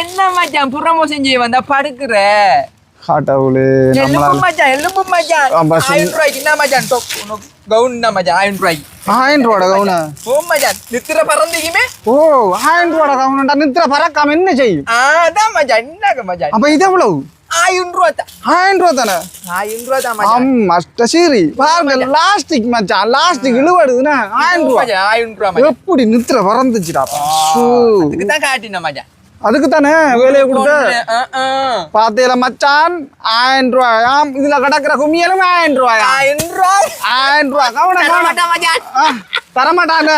என்ன மச்சான்? ப்ரமோஷன் செய்ய வந்தா படுக்குற? கடவுளே எலும்பு மச்சான் எலும்பு மச்சான். ஆமா. ஆயிரம் ரூபாய்க்கு என்ன மச்சான்? கவுன் என்ன மச்சான்? ஆயிரம் ரூபாய்க்கு ஆயிரம் ரூபாட கவுன ஓ மச்சான்? நித்திர பறந்தீங்கமே ஓ ஆயிரம் ரூபாட கவுனண்டா நித்திர பறக்காம என்ன செய்யும்? அதான் மச்சான் என்னங்க மச்சான்? அப்ப இது எவ்வளவு? ஆயிரம் ரூபா தான். ஆயிரம் ரூபா தானே? ஆயிரம் ரூபா தான் அம்மா சரி பாருங்க லாஸ்டிக் மச்சான் லாஸ்டிக் இழுவடுதுன்னா ஆயிரம் ரூபா ஆயிரம் எப்படி நித்திர பறந்துச்சுடா அதுக்கு தான் காட்டின மச்சான். அதுக்கு தானே வேலையை கொடுத்த. பாத்தீங்களா மச்சான் ஆயிரம் ரூபாயாம் இதுல கிடக்குற கும்மியலும் ஆயிரம் ரூபாயா? ஆயிரம் ரூபாய். ஆயிரம் ரூபா கவனம் தர கவனம். தரமாட்டாங்க.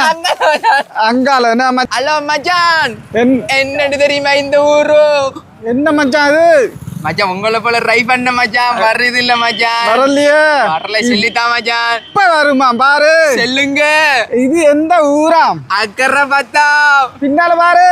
அங்கால என்ன மச்சான் ஹலோ மச்சான். என்- என்னன்னு தெரியுமா இந்த ஊரு? என்ன மச்சான் இது? மச்சான் உங்களை போல ட்ரை பண்ண மச்சான் வர்றது இல்ல மச்சான். வரலையே. வரல சொல்லித்தான் மச்சான். இப்ப வருமா பாரு. செல்லுங்க. இது எந்த ஊராம்? அக்கறை பார்த்தா பின்னால பாரு.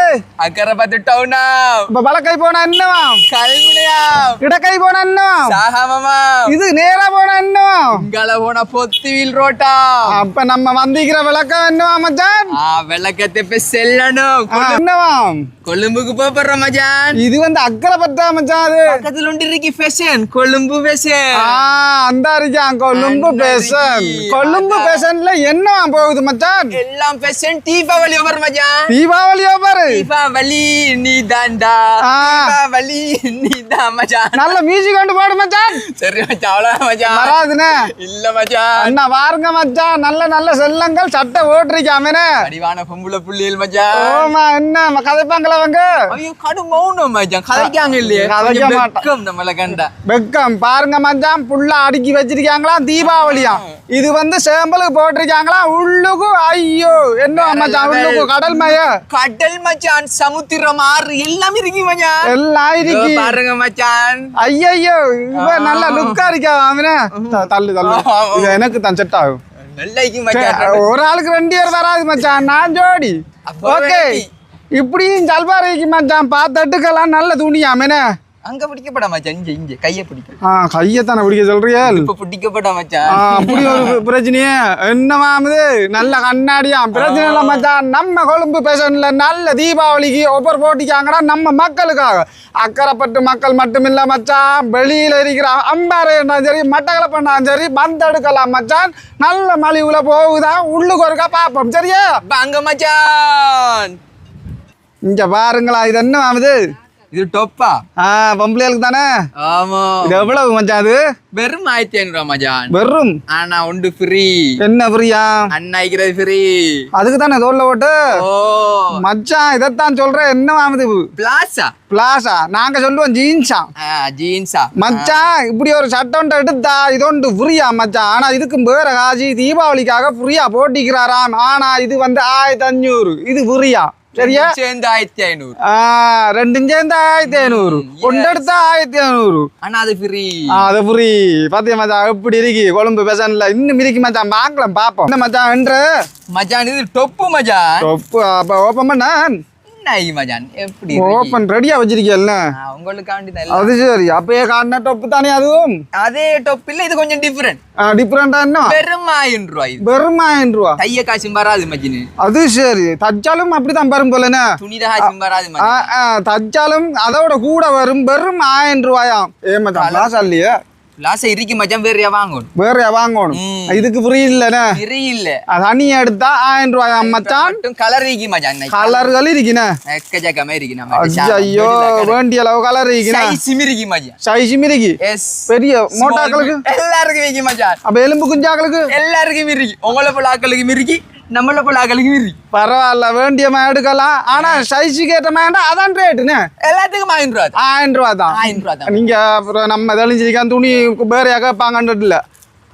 அக்கறை பார்த்து டவுனா இப்ப வலக்கை போனா என்னவாம் கல்முனையா இடக்கை போனா என்னவாம் சாகாமமா இது நேரா போனா என்னவாம் உங்களை போன பொத்து வீல் ரோட்டா அப்ப நம்ம வந்திக்கிற விளக்கம் என்னவா மச்சான்? ஆ வெள்ளக்கத்தை போய் செல்லணும். ஆ, என்னவாம்? கொழும்புக்கு போறோம் மச்சான். இது வந்து அக்கறை பத்தா மச்சான் அது. பக்கத்துல ஒன்று இருக்கு ஃபேஷன் கொழும்பு ஃபேஷன் ஆ அந்த இருக்கான் கொழும்பு இருக்கு. கொழும்பு அதான். பேசன்ல என்னவா போகுது மச்சான்? எல்லாம் ஃபேஷன் தீபாவளி ஓவர் மச்சான். தீபாவளியோ பாரு தீபாவளி நீ தாண்டா ஆ. தீபாவளி நீ தான் மச்சான். நல்ல மியூசிக் கொண்டு போடு மச்சான். சரி மச்சான் அவ்வளவுதான் மச்சான். வராதுனே இல்ல மச்சான். அண்ணா வாருங்க மச்சான். நல்ல நல்ல செல்லங்கள் சட்டை ஓட்டுறிக்காமனே அடிவான பொம்பளை புள்ளியல் மச்சான். ஓமா என்ன கதைப்பாங்களா அவங்க? ஐயோ கடு மௌனம் மச்சான். கதைக்காங்க இல்லையே. கதைக்க நம்மள கண்டா வெக்கம். பாருங்க மச்சான் புள்ள அடுக்கி வச்சிருக்காங்களாம் தீபாவளியாம் இது வந்து சேம்பலுக்கு போட்டிருக்காங்களாம் உள்ளுக்கு? ஐயோ. என்ன மச்சான் உள்ளுக்கு? கடல் மய கடல் மச்சான் சமுத்திரம் ஆறு எல்லாம் இருக்கு மச்சான். எல்லாம் இருக்கு. பாருங்க மச்சான். ஐயோ இவ நல்ல லுக்கா இருக்கா அவனே? தள்ளு தள்ளு. இது எனக்கு தான் செட் ஆகும். ஒரு ஆளுக்கு ரெண்டு பேர் வராது மச்சான். நான் ஜோடி. ஓகே. இப்படியும் ஜல்பாறைக்கு மச்சான். பார்த்துட்டுக்கெல்லாம் நல்ல துணியாமேனே அங்க பிடிக்கப்பட மச்சான் இங்க இங்க கைய பிடிக்க. ஆ கையத்தானே பிடிக்க சொல்றியா இப்ப பிடிக்கப்பட மச்சான். ஆ, அப்படி ஒரு பிரச்சனையே. என்னமாமுது நல்ல கண்ணாடியா? பிரச்சனை இல்ல மச்சான். நம்ம கொழும்பு பேசன்ல நல்ல தீபாவளிக்கு ஒவ்வொரு போட்டிக்காங்கடா நம்ம மக்களுக்காக. அக்கறைப்பட்டு மக்கள் மட்டுமில்ல மச்சான். வெளியில இருக்கிற அம்பாறை சரி மட்டக்களை பண்ணாலும் சரி பந்து எடுக்கலாம் மச்சான். நல்ல மலிவுல போகுதா? உள்ளுக்கு ஒருக்கா பார்ப்போம். சரியா? அங்க மச்சான். இங்க பாருங்களா இது என்ன ஆகுது இது டொப்பா? ஆ பொம்பளைகளுக்கு தானே? ஆமா. இது எவ்வளவு மச்சான் அது? வெறும் ஆயிரத்தி ஐநூறு மச்சான் வெறும்? ஆனா உண்டு ஃப்ரீ என்ன ஃப்ரீயா அண்ணாய்க்கிறது ஃப்ரீ அதுக்கு தானே தோல்ல ஓட்டு ஓ. மச்சான் இதைத்தான் சொல்றேன் என்ன ஆகுது பிளாஸா பிளாஸா நாங்க சொல்லுவோம் ஜீன்ஸா ஜீன்ஸா மச்சான் இப்படி ஒரு சட்டம் எடுத்தா இதொண்டு ஃப்ரீயா மச்சான் ஆனா இதுக்கு வேற காசு. தீபாவளிக்காக ஃப்ரீயா போட்டிக்கிறாராம். ஆனா இது வந்து ஆயிரத்தி அஞ்சூறு இது ஃப்ரீயா சரியா சேர்ந்து ஆயிரத்தி ஐநூறு ரெண்டும் சேர்ந்து ஆயிரத்தி ஐநூறு எடுத்தா ஆயிரத்தி ஐநூறு ஆனா அது ஃப்ரீ அது புரி பாத்தியா மச்சான் எப்படி இருக்கு கொழும்பு பேசன்ல இன்னும் இருக்கு மச்சான் பார்க்கலாம் பாப்போம் என்ன மச்சான் என்று மச்சான் இது டொப்பு மச்சான் ஒப்பு அப்ப ஓப்பன் பண்ண என்ன ஆகி மச்சான். எப்படி? ஓப்பன் ரெடியா வச்சிருக்கீல்ல தான் எல்லாம். அது சரி அப்பயே காட்டின டொப்பு தானே அதுவும்? அதே டொப் இல்ல இது கொஞ்சம் டிஃபரெண்ட் டிஃப்ரெண்டா என்ன? வெறும் ஆயிரம் ரூபாய் வெறும் ஆயிரம் ரூபா? தைய காசும் வராது மச்சினு. அது சரி தச்சாலும் அப்படித்தான் வரும் போலண்ணே துணித காசும் வராது தச்சாலும் அதோட கூட வரும் வெறும் ஆயிரம் ரூபாயாம். ஏ மச்சான் லாஸ் இல்லையே லாச இருக்கு மச்சான் வேறையா வாங்கணும்? வேற வாங்கணும். இதுக்கு ஃப்ரீ இல்லைண்ணே. ஃப்ரீ இல்ல. தனி எடுத்தா ஆயிரம் ரூபாயாம் மச்சான். கலர் இருக்கு மச்சான். கலர்கள் இருக்குண்ணே எக்கச்சக்கமா இருக்கு நம்ம ஐயோ வேண்டிய அளவு கலர் இருக்குண்ணே சைஸ் இருக்கு மச்சான் சைஸும் இருக்கு எஸ் பெரிய மோட்டாக்களுக்கு. எல்லாருக்கும் இருக்கு மச்சான் அப்ப எலும்பு குஞ்சாக்களுக்கு. எல்லாருக்கும் இருக்கு உங்களை போல ஆக்களுக்கும் இருக்கு நம்மள போல இருக்கு பரவாயில்ல வேண்டிய மாதிரி எடுக்கலாம். ஆனா சைஸுக்கு ஏற்ற மாதிரி அதான் ரேட்டுண்ணே எல்லாத்துக்கும் ஆயிரம் ரூபா. ஆயிரம் ரூபா தான். ஆயிரம் ரூபா தான். நீங்க அப்புறம் நம்ம தெளிஞ்சிருக்கான் துணி வேறையா கேட்பாங்கன்றது இல்ல.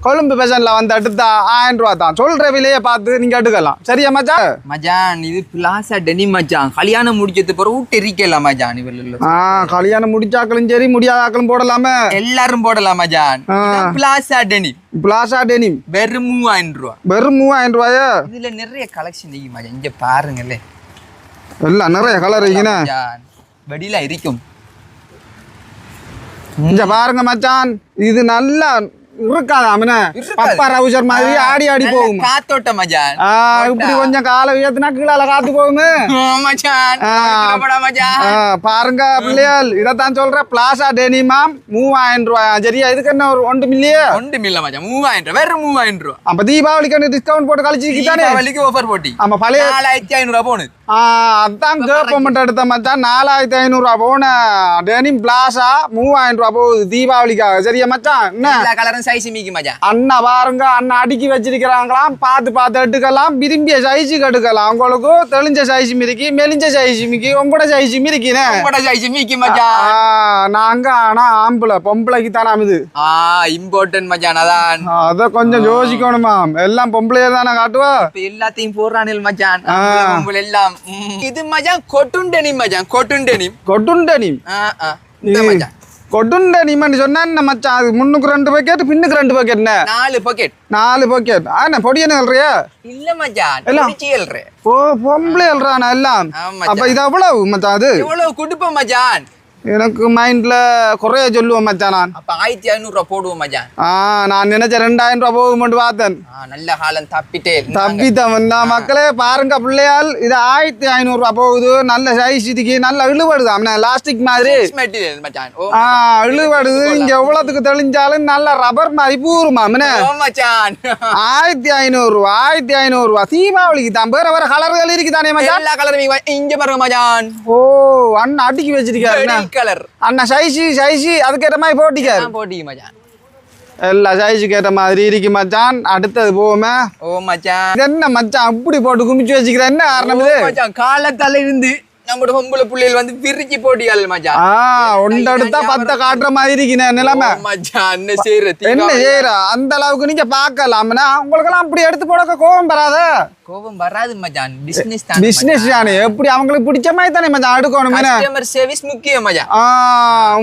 கொழும்பு பேஷன்ல வந்து எடுத்தா ஆயிரம் ரூபா தான். சொல்ற விலையை பார்த்து நீங்க எடுக்கலாம். சரியா மச்சான்? மச்சான் இது பிளாசா டெனி மச்சான். கல்யாணம் முடிச்சது பிறகு தெரிக்கலாம் மச்சான் இவர்கள் ஆ கல்யாணம் முடிச்சாக்களும் சரி முடியாதாக்களும் போடலாமே. எல்லாரும் போடலாம் மச்சான். பிளாசா டெனி பிளாசா டெனிம் வெறும் மூவாயிரம் ரூபா. வெறும் மூவாயிரம் ரூபாயா? இதுல நிறைய கலெக்ஷன் இருக்கு மச்சான். இங்க பாருங்களே. எல்லாம் நிறைய கலர் இருக்குண்ணே. வெடியில இருக்கும். இங்க பாருங்க மச்சான். இது நல்லா இருக்காது அவன. பப்பா ரவுசர் மாதிரி ஆடி ஆடி போகும். காத்தோட்டம் மச்சான். ஆ, இப்படி கொஞ்சம் காலை உயர்த்தினா கீழால காத்து ஆ, பாருங்க பிள்ளைகள் இதைத்தான் சொல்றேன் பிளாசா டெனிமாம் மூவாயிரம் ரூபாய். சரியா? இதுக்கு என்ன ஒரு ஒன்று மில்லியே ஒன்று மில்ல மச்சான். மூவாயிரம் ரூபா வெறும் மூவாயிரம் ரூபா அப்ப தீபாவளிக்கு டிஸ்கவுண்ட் போட்டு கழிச்சிருக்கு தானே? தீபாவளிக்கு ஆஃபர் போட்டி. ஆமா பழைய நாலாயிரத்தி ஐநூறு ரூபா போனது ஆ, அதான் கேப்பமெண்ட் எடுத்த மச்சான். நாலாயிரத்தி ஐநூறுரூவா போன டெனிம் பிளாசா மூவாயிரம் ரூபா போகுது தீபாவளிக்காக. சரியா மச்சான்? என்ன? கலரும் சைஸ் மீக்கி மச்சான் அண்ணா பாருங்க அண்ணா அடுக்கி வச்சிருக்கிறாங்களாம். பார்த்து பார்த்து எடுக்கலாம். விரும்பிய சைஸுக்கு எடுக்கலாம். உங்களுக்கு தெளிஞ்ச சைஸ் மிரிக்கி மெலிஞ்ச சைஸ் மிக்கி உங்களோட சைஸ் மிரிக்கினே உங்களோட சைஸ் மீக்கி மச்சான் நாங்க ஆனா ஆம்பளை பொம்பளைக்கு தானே இது ஆ இம்பார்ட்டன்ட் மச்சான் அதான். அத கொஞ்சம் யோசிக்கணுமா எல்லாம் பொம்பளையே தானே காட்டுவா? எல்லாத்தையும் போடுறானில் மச்சான் பொம்பளை எல்லாம். இது மச்சான் கொட்டுண்டெனிம் மச்சான் கொட்டுண்டெனிம். கொட்டுண்டனிம். ஆ ஆ. இந்த மச்சான் கொட்டுண்டனிம்னு சொன்னா என்ன மச்சான் அது முன்னுக்கு ரெண்டு பாக்கெட் பின்னுக்கு ரெண்டு பாக்கெட் நாலு பாக்கெட் நாலு பாக்கெட் ஆனா பொடி என்ன சொல்றியா? இல்ல மச்சான் எல்லாம். ஓ பொம்பளை எழுறானா எல்லாம். அப்ப இது எவ்வளவு மச்சான் அது? எவ்வளவு குடுப்போம் மச்சான்? எனக்கு மைண்ட்ல குறைய சொல்லுவேன் மச்சான் நான். அப்ப ஆயிரத்தி ஐநூறு ரூபா போடுவோம் மச்சான். ஆ நான் நினைச்ச ரெண்டாயிரம் ரூபாய் போகும்போது பார்த்தேன். நல்ல காலம் தப்பிட்டே தப்பித்தம் வந்தா மக்களே பாருங்க பிள்ளையால் இது ஆயிரத்தி ஐநூறு ரூபாய் போகுது. நல்ல சைஸ் இதுக்கு நல்ல இழுபடுது. அவன லாஸ்டிக் மாதிரி. ஆ இழுபடுது. இங்க எவ்வளவுக்கு தெளிஞ்சாலும் நல்ல ரப்பர் மாதிரி பூருமா அவன ஓ மச்சான். ஆயிரத்தி ஐநூறு ரூபா ஆயிரத்தி ஐநூறு ரூபா. தீபாவளிக்கு தான் வேற வேற கலர்கள் இருக்குதானே மச்சான்? எல்லா கலரும் இங்க பாருங்க மச்சான். ஓ அண்ணன் அடுக்கி வச்சிருக்காரு கலர். அண்ணா சைஸு சைஸு அதுக்கேற்ற மாதிரி போட்டிக்காரு. போட்டிங்க மச்சான். எல்லா சைஸுக்கு ஏற்ற மாதிரி இருக்கு மச்சான். அடுத்தது போவோமே. ஓ மச்சான். என்ன மச்சான் இப்படி போட்டு குமிச்சு வச்சுக்கிற என்ன காரணம் மச்சான் காலத்தால இருந்து. பொம்பளை புள்ளைகள் வந்து பிரிச்சு போட்டியாள் மச்சான். ஆ ஒன்று எடுத்தா பத்த காட்டுற மாதிரி இருக்குண்ணே நிலைமை. மச்சான் என்ன செய்யற அந்த அளவுக்கு நீங்க பார்க்கலாம்னா உங்களுக்கெல்லாம் அப்படி எடுத்து போட கோவம் வராத. கோபம் வராது மச்சான் பிசினஸ் தான் பிசினஸ் தானே எப்படி அவங்களுக்கு பிடிச்ச மாதிரி தானே மச்சான் அடுக்கணும் கஸ்டமர் சர்வீஸ் முக்கியம் மச்சான். ஆ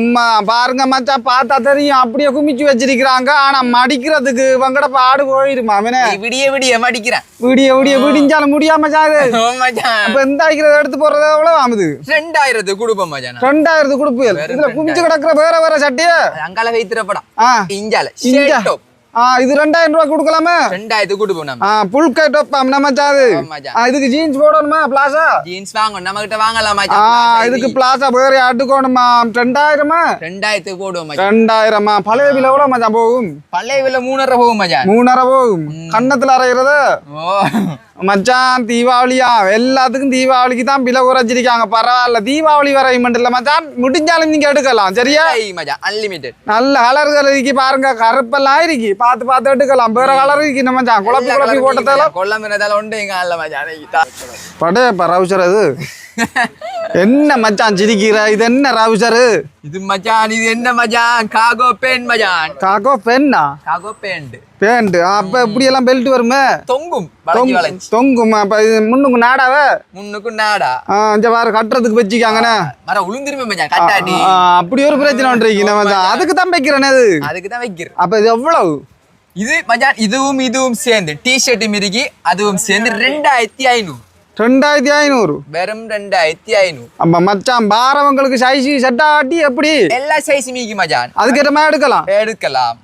உம்மா பாருங்க மச்சான் பார்த்தா தெரியும் அப்படியே குமிச்சு வச்சிருக்கிறாங்க. ஆனா மடிக்கிறதுக்கு இவங்கட பாடு போயிருமா அவனே? விடிய விடிய மடிக்கிறேன். விடிய விடிய விடிஞ்சாலும் முடியாம மச்சான். அப்ப எந்த எடுத்து போறது எவ்வளவு ஆகுது ரெண்டாயிரத்து கொடுப்போம் ரெண்டாயிரத்து கொடுப்பு இதுல குமிச்சு கிடக்குற வேற வேற சட்டிய. அது அங்கால வைத்திர படம் ஆ. இஞ்சால. ஆ இது ரெண்டாயிரம் ரூபாய் கொடுக்கலாமா? ரெண்டாயிரத்து கொடுப்போம் நம்ம ஆ புல் கை டோப் நம்ம சாது இதுக்கு ஜீன்ஸ் போடணுமா பிளாசா ஜீன்ஸ் வாங்க நம்ம கிட்ட வாங்கலாம் இதுக்கு பிளாசா வேற அடுக்கணுமா ரெண்டாயிரமா? ரெண்டாயிரத்துக்கு போடுவோம் ரெண்டாயிரமா? பழைய விலை எவ்வளவு மச்சான் போகும்? பழைய விலை மூணரை போகும் மச்சான். மூணரை போகும். கன்னத்துல அரைகிறது மச்சான் தீபாவளியா? எல்லாத்துக்கும் தீபாவளிக்கு தான் விலை குறைச்சிருக்காங்க பரவாயில்ல. தீபாவளி வரை மட்டும் இல்ல மச்சான். முடிஞ்சாலும் நீங்க எடுக்கலாம் சரியா? மச்சான் அன்லிமிட்டெட் நல்ல கலர்கள் இருக்கு பாருங்க. கருப்பெல்லாம் இருக்கு. பார்த்து பார்த்து எடுக்கலாம் வேற கலர் இருக்கு மச்சான் குழப்பி குழப்பி போட்டதால கொல்லமினதால உண்டு எங்க அல்ல மச்சான் ஐயா. படையப்பா ரவுசர் அது என்ன மச்சான் சிரிக்கிற? இது என்ன ரவுசரு இது மச்சான் இது என்ன மச்சான்? காகோ பேன் மச்சான். காக்கோ பெண்ணா? காகோ பேண்ட். பேண்ட். அப்ப இப்படி எல்லாம் பெல்ட் வருமே? தொங்கும் தொங்கும். அப்ப இது முன்னுக்கு நாடாவே? முன்னுக்கு நாடா. இங்க பாரு கட்டுறதுக்கு வச்சுக்காங்கண்ணே. மர உளுந்துருமே மச்சான் கட்டாடி. அப்படி ஒரு பிரச்சனை இருக்கு. நம்ம தான். அதுக்கு தான் வைக்கிறேன் அது. அதுக்கு தான் வைக்கிறேன் அப்ப இது எவ்வளவு? இது மச்சான் இதுவும் இதுவும் சேர்ந்து. டி ஷர்ட் மிருகி அதுவும் சேர்ந்து ரெண்டாயிரத்தி ஐநூறு. ரெண்டாயிரத்தி ஐநூறு. வெறும் ரெண்டாயிரத்தி ஐநூறு. அப்ப மச்சான் பாரவங்களுக்கு சைஸு செட் ஆட்டி எப்படி? எல்லா சைஸ் மீக்கி மச்சான். அதுக்கேற்ற மாதிரி எடுக்கலாம். எடுக்கலாம்.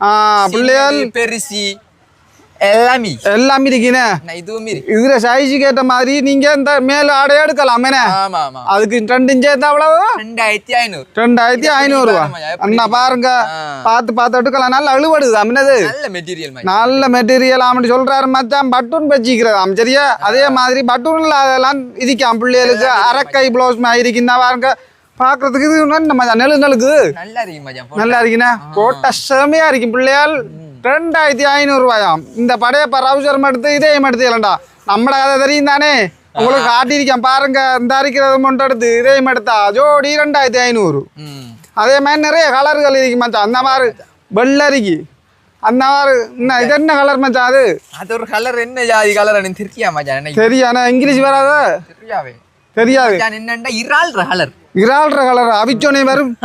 பிள்ளைகள் பெருசி. எல்லாமே. எல்லாம் இருக்குண்ணே நான் இதுவும் இருக்கு. இதுல சைஸுக்கு ஏற்ற மாதிரி நீங்க இந்த மேல ஆடை எடுக்கலாம் அதுக்கு ரெண்டு இன்ச்சு ஏத்த அவ்வளவு? ரெண்டாயிரத்தி ஐநூறு. ரெண்டாயிரத்தி ஐநூறு ரூபா. பாருங்க, எப்படி அண்ணா பாருங்க. பார்த்து பார்த்து எடுக்கலாம். நல்லா அழுவடுது அம்மனது நல்ல மெட்டீரியல் நல்ல மெட்டீரியல் சொல்றாரு மச்சான். பட்டூன் வச்சிக்கிறதாம் சரியா? அதே மாதிரி பட்டூன்ல அதெல்லாம் இதுக்காம் பிள்ளைகளுக்கு. அரக்கை ப்ளவுஸ் மாதிரி இருக்குன்னா பாருங்க. பாக்குறதுக்கு இது நம்ம நெழு நெழுக்கு நல்லா இருக்கு மச்சான். நல்லா இருக்குண்ணே போட்ட செமையா இருக்கும் பிள்ளையால். ரெண்டாயிரத்தி ரூபாயாம் இந்த ரவுசரம் எடுத்து இதையும் எடுத்து இல்லைண்டா நம்மட கதை தெரியும் தானே உங்களுக்கு காட்டியிருக்கேன் பாருங்க இந்த அரிக்கிறது மட்டும் எடுத்து இதையும் எடுத்தா. ஜோடி ரெண்டாயிரத்தி ஐநூறு. அதே மாதிரி நிறைய கலர்கள் இருக்கு மச்சான். அந்த மாதிரி வெள்ளரிக்கு. அந்த மாதிரி என்ன இது என்ன கலர் மச்சான் அது? அது ஒரு கலர் என்ன ஜாதி கலர் தெரியா மச்சான்? தெரியாண்ணா இங்கிலீஷ் வராத? தெரியாவே தெரியாது. என்னண்டா இறால்ற கலர். இறால்ற கலர் அவிச்சோனே வரும்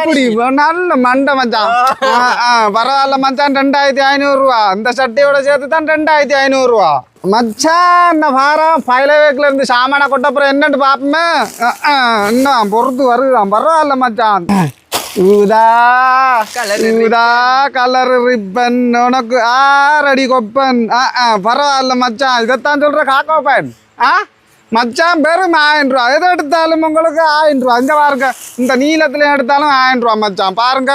எப்படி? நல்ல மண்டை மச்சான். ஆ, ஆ, பரவாயில்ல மச்சான் ரெண்டாயிரத்தி ஐநூறு ரூபா. இந்த சட்டையோட சேர்த்து தான் ரெண்டாயிரத்தி ஐநூறு ரூபா. மச்சான் இந்த வாரம் ஃபைலவேக்கில் இருந்து சாமான கொட்டப்புறம் என்னன்னு பார்ப்போமே இன்னும் பொறுத்து வருதான் பரவாயில்ல மச்சான். ஊதா கலர் ரிப்பன் உனக்கு ஆறடி கொப்பன். ஆ ஆ பரவாயில்ல மச்சான். இதைத்தான் சொல்ற காக்கோப்பன் ஆ? மச்சான் பெரும் ஆயிரம் ரூபா. எதை எடுத்தாலும் உங்களுக்கு ஆயிரம் ரூபா. இங்க பாருங்க இந்த நீளத்துல எடுத்தாலும் ஆயிரம் ரூபா மச்சான். பாருங்க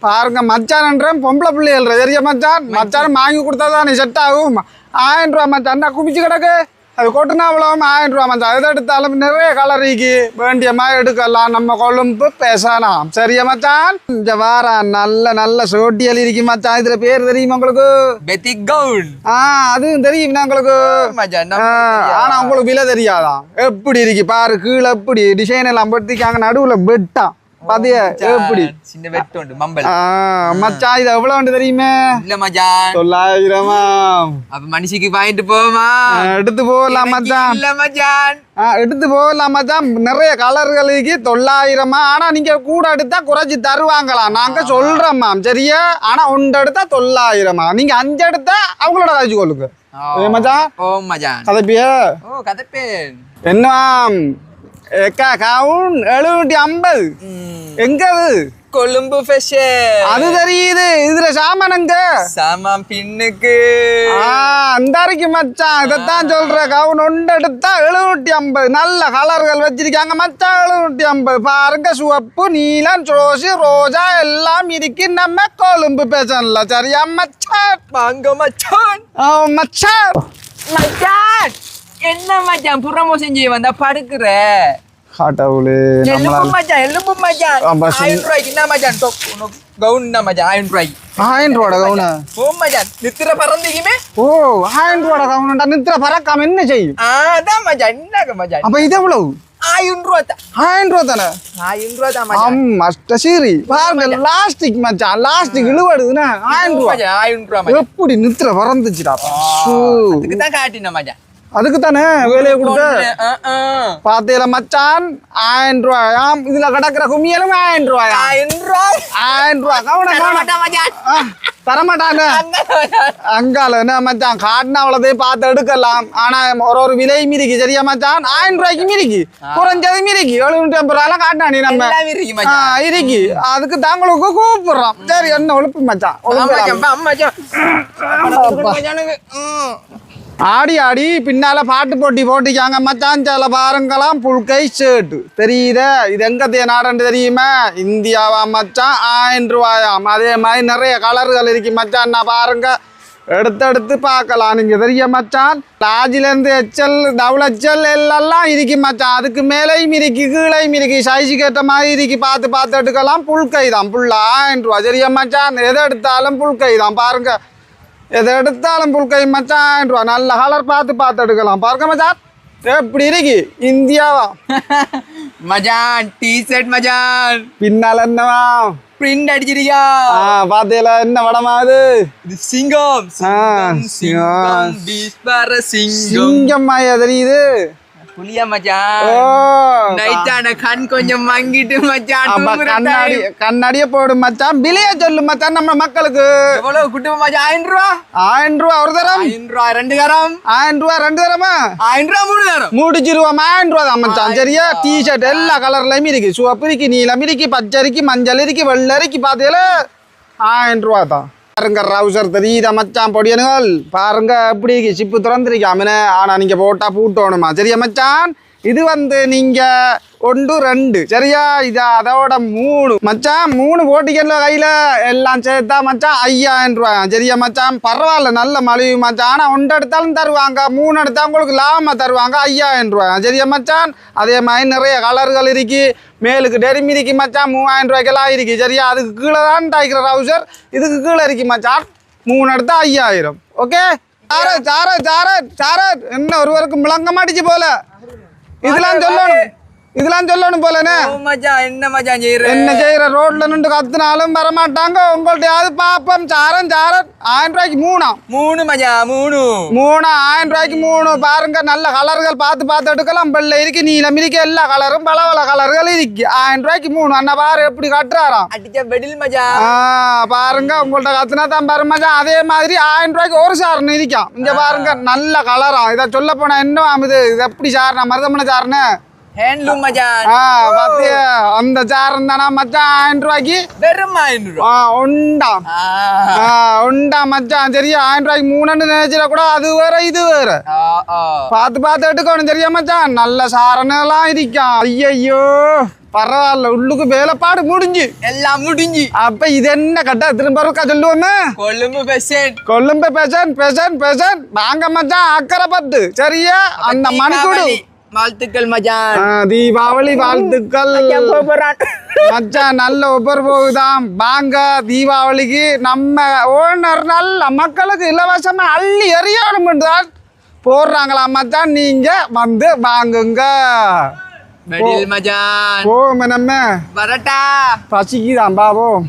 பாருங்க மச்சான்ன்றேன் பொம்பளை பிள்ளைகள். சரியா மச்சான்? மச்சான் வாங்கி கொடுத்தா தான் செட் ஆகும். ஆயிரம் ரூபா மச்சான். குமிச்சு கிடக்கு. அது கொட்டுனா அவ்வளோ ஆயிரம் ரூபா மச்சான். எதை எடுத்தாலும் நிறைய கலரிக்கு வேண்டிய மாதிரி எடுக்கலாம். நம்ம கொழும்பு பேசலாம். சரியா மச்சான்? இந்த வாரம் நல்ல நல்ல சோட்டியல் இருக்கு மச்சான். இதுல பேர் தெரியுமா உங்களுக்கு? பெத்திக் கவுன் ஆ அதுவும் தெரியும் உங்களுக்கு. ஆனா உங்களுக்கு விலை தெரியாதான். எப்படி இருக்கு? பாரு கீழே எப்படி டிசைன் எல்லாம் படுத்திக்காங்க நடுவுல பெட்டா பாத்தியா? எப்படி? சின்ன வெட்டு உண்டு மம்பல். ஆ, மச்சான் இது எவ்வளவு தெரியுமே? இல்ல மச்சான். தொள்ளாயிரமா. அப்ப மனுஷிக்கு வாங்கிட்டு போமா எடுத்து போகலாம் மச்சான். இல்ல மச்சான். ஆ, எடுத்து போகலாம் மச்சான். நிறைய கலர்களுக்கு தொள்ளாயிரமா. ஆனா நீங்க கூட எடுத்தா குறைச்சி தருவாங்களாம் நாங்க சொல்றோம் மேம் சரியா? ஆனா ஒன்று எடுத்தா தொள்ளாயிரமா. நீங்க அஞ்சு எடுத்தா அவங்களோட காய்ச்சி கொள்ளுங்க. மச்சான். ஓ மச்சான். கதப்பிய. ஓ கதப்பேன். என்ன மேம் ஏக்கா கவுன் எழுநூற்றி ஐம்பது எங்க அது கொழும்பு ஃபெஷன் அது தெரியுது இதுல சாமானங்க சாமான் பின்னுக்கு ஆ அந்த அரைக்கு மச்சான் இதைத்தான் சொல்ற கவுன் ஒன்று எடுத்தா எழுநூற்றி ஐம்பது நல்ல கலர்கள் வச்சிருக்காங்க மச்சான் எழுநூற்றி ஐம்பது பாருங்க சிவப்பு நீலம் ரோஸு ரோஜா எல்லாம் இருக்கு நம்ம கொழும்பு பேசல சரியா மச்சான் வாங்க மச்சான் ஆ, மச்சான் மச்சான் என்ன மச்சான்? புறமோசம் செய்ய வந்தா படுக்குற? கடவுளே எலும்பு மச்சான் எலும்பு மச்சான். ஆமா. ஆயிரம் ரூபாய்க்கு என்ன மச்சான்? கவுன் தான் மச்சான்? ஆயிரம் ரூபாய்க்கு. ஆயிரம் ரூபாட கவுனு ஓ மச்சான் நித்திர பறந்தீங்கமே ஓ ஆயிரம் ரூபாட கவுனுண்டா நித்திர பறக்காம என்ன செய்யும்? அதான் மச்சான் என்னங்க மச்சான்? அப்ப இது எவ்வளவு? ஆயிரம் ரூபா தான். ஆயிரம் ரூபா தானே? ஆயிரம் ரூபா தான் மஸ்ட சீரி. பாருங்க லாஸ்டிக் மச்சான் லாஸ்டிக் இழுவடுதுன்னா ஆயிரம் ரூபா ஆயிரம் ரூபா எப்படி நித்திர பறந்துச்சுடா. அதுக்கு தான் காட்டின மச்சான். அதுக்கு தானே வேலையை கொடுத்த. பாத்தீங்களா மச்சான் ஆயிரம் ரூபாயாம் இதுல கிடக்குற கும்மியலும் ஆயிரம் ரூபாயா? ஆயிரம் ரூபாய். ஆயிரம் ரூபா. கவனம் தர கவனம். மாட்டான் மச்சான். ஆ, தரமாட்டானே அதான் மச்சான். அங்கால என்ன மச்சான்? காட்டின அவ்வளோதையும் பார்த்து எடுக்கலாம். ஆனா ஒரு ஒரு விலை மிதிக்கு சரியா மச்சான்? ஆயிரம் ரூபாய்க்கு மிதிக்கு குறைஞ்சது மிதிக்கு எழுநூற்றி ஐம்பது ரூபாய்லாம் நம்ம. எல்லாம் இருக்கு ஆ, மச்சான் இருக்கு. அதுக்கு தாங்களுக்கு கூப்பிடுறோம். சரி என்ன ஒழுப்பு மச்சான்? ஆடி ஆடி பின்னால பாட்டு போட்டி போட்டிக்காங்க மச்சான். சில பாருங்களாம் புல்கை ஷர்ட் தெரியுதே? இது எங்கத்தைய நாடன்னு தெரியுமா? இந்தியாவா மச்சான்? ஆயிரம் ரூபாயாம் அதே மாதிரி நிறைய கலர்கள் இருக்கு மச்சான். நான் பாருங்க. எடுத்தெடுத்து பார்க்கலாம். நீங்கள் தெரிய மச்சான்? லாஜிலேருந்து எச்சல் டபுள் எச்சல் எல்லாம் இருக்கு மச்சான். அதுக்கு மேலேயும் இருக்கு கீழையும் இருக்கு. சைஸுக்கு ஏற்ற மாதிரி இருக்கு. பார்த்து பார்த்து எடுக்கலாம். புல்கை தான். புல்லா ஆயிரம் ரூபா சரியா மச்சான்? எதை எடுத்தாலும் புல்கை தான். பாருங்கள் எதை எடுத்தாலும் புல்கை மச்சான் ஆயிரம் ரூபா நல்ல கலர் பார்த்து பார்த்து எடுக்கலாம். பாருங்க மச்சான்? எப்படி இருக்கு? இந்தியாவா? மச்சான் டி-ஷர்ட் மச்சான். பின்னால என்னவா? பிரிண்ட் அடிச்சிருக்கியா? ஆ பாத்தீங்களா என்ன படமாவது இது சிங்கம். சிங்கம் சிங்கம். தெரியுது? புலியா மச்சான். நைட்டான கண் கொஞ்சம் மங்கிட்டு மச்சான் கண்ணாடி. கண்ணாடியே போடும் மச்சான். விலைய சொல்லு மச்சான் நம்ம மக்களுக்கு. எவ்வளவு குட்டுமா மச்சான்? ஆயிரம் ரூபா? ஆயிரம் ரூபா ஒரு தரம். ஆயிரம் ரூபா ரெண்டு தரம். ஆயிரம் ரூபா ரெண்டு தரமா? ஆயிரம் ரூபா மூணு தரம். மூடிச்சிருவோம் ஆயிரம் ரூபா தான் மச்சான். சரியா? டிஷர்ட் எல்லா கலர்லயும் இருக்கு. சிவப்பு இருக்கு நீலம் இருக்கு பச்சை இருக்கு மஞ்சள் இருக்கு வெள்ளை இருக்கு பாத்தீங்களா ஆயிரம் ரூபா தான். பாருங்க ரவுசர் தெரியுதா மச்சான் பொடியனுகள்? பாருங்க எப்படி சிப்பு சிப்பு திறந்துருக்காமனே. ஆனா நீங்க போட்டா பூட்டோணுமா? சரியா மச்சான்? இது வந்து நீங்க ஒன்று ரெண்டு. சரியா? இது அதோட மூணு. மச்சான் மூணு போட்டிக்கல கையில. எல்லாம் சேர்த்தா மச்சான் ஐயாயிரம் ரூபாய். சரியா மச்சான்? பரவாயில்ல நல்ல மலிவு மச்சான். ஆனா ஒன்று எடுத்தாலும் தருவாங்க. மூணு எடுத்தா உங்களுக்கு லாபமா தருவாங்க. ஐயாயிரம் ரூபாய். சரியா மச்சான்? அதே மாதிரி நிறைய கலர்கள் இருக்கு. மேலுக்கு டெரிமி இருக்கு மச்சான் மூவாயிரம் ரூபாய்க்கெல்லாம் இருக்கு. சரியா? அதுக்கு கீழே தான் டைக்கிற ரவுசர் இதுக்கு கீழே இருக்கு மச்சான். மூணு எடுத்தா ஐயாயிரம். ஓகே? சாரத் சாரத் சாரத் சாரத். என்ன ஒருவருக்கு முழங்க மாட்டிச்சு போல? இதெல்லாம் சொல்லணும். இதெல்லாம் சொல்லணும் போலனே. என்ன மச்சான் செய்யற? என்ன செய்யற? ரோட்ல நின்று கத்துனாலும் வரமாட்டாங்க. உங்கள்ட்ட பாப்பம். சாரம் சாரம். ஆயிரம் ரூபாய்க்கு மூணா. மூணு மச்சான் மூணு. மூணு ஆயிரம் ரூபாய்க்கு மூணு. பாருங்க நல்ல கலர்கள் பார்த்து பார்த்து எடுக்கலாம். வெள்ளை இருக்கு நீலம் இருக்கு எல்லா கலரும் பல பல கலர்கள் இருக்கு. ஆயிரம் ரூபாய்க்கு மூணு. அண்ணா பாரு எப்படி கட்டுறாராம். அடிச்ச மச்சான் ஆ, பாருங்க உங்கள்ட்ட கத்துனா தான் பாரு மச்சான் அதே மாதிரி ஆயிரம் ரூபாய்க்கு ஒரு சாரணம் இருக்கான் இங்க பாருங்க நல்ல கலரா. இதை சொல்ல போனா என்ன இது எப்படி சாரணா மருதமனை சாரணு ஹேண்ட்லூம் மச்சான் ஆ பாத்தியா அந்த சாரம் தானா மச்சான் ஆயிரம் ரூபாய்க்கு வெறும் ஆயிரம் ரூபா ஆ உண்டா ஆ. உண்டா மச்சான் சரியா ஆயிரம் ரூபாய்க்கு மூணுன்னு நினைச்சிட கூட அது வேற இது வேற. பார்த்து பார்த்து எடுக்கணும் சரியா மச்சான் நல்ல சாரணெல்லாம் இருக்கான் ஐயையோ பரவாயில்ல உள்ளுக்கு வேலைப்பாடு முடிஞ்சு எல்லாம் முடிஞ்சு அப்ப இது என்ன கட்ட திரும்ப இருக்கா சொல்லுவோமே கொழும்பு பெசன்ட் கொல்லும்ப பேசன் பேசன் பேசன் வாங்க மச்சான் அக்கறை பத்து சரியா அந்த மணிக்கூடு வாழ்த்துக்கள் மச்சான். தீபாவளி வாழ்த்துக்கள். மச்சான் நல்ல ஒவ்வொரு போகுதாம். வாங்க தீபாவளிக்கு நம்ம ஓனர் நல்ல மக்களுக்கு இலவசமா அள்ளி எறியணும் தான் போடுறாங்களா மச்சான். நீங்க வந்து வாங்குங்க. மச்சான். போவோம் நம்ம. வரட்டா. பசிக்குதான் பாவோம்.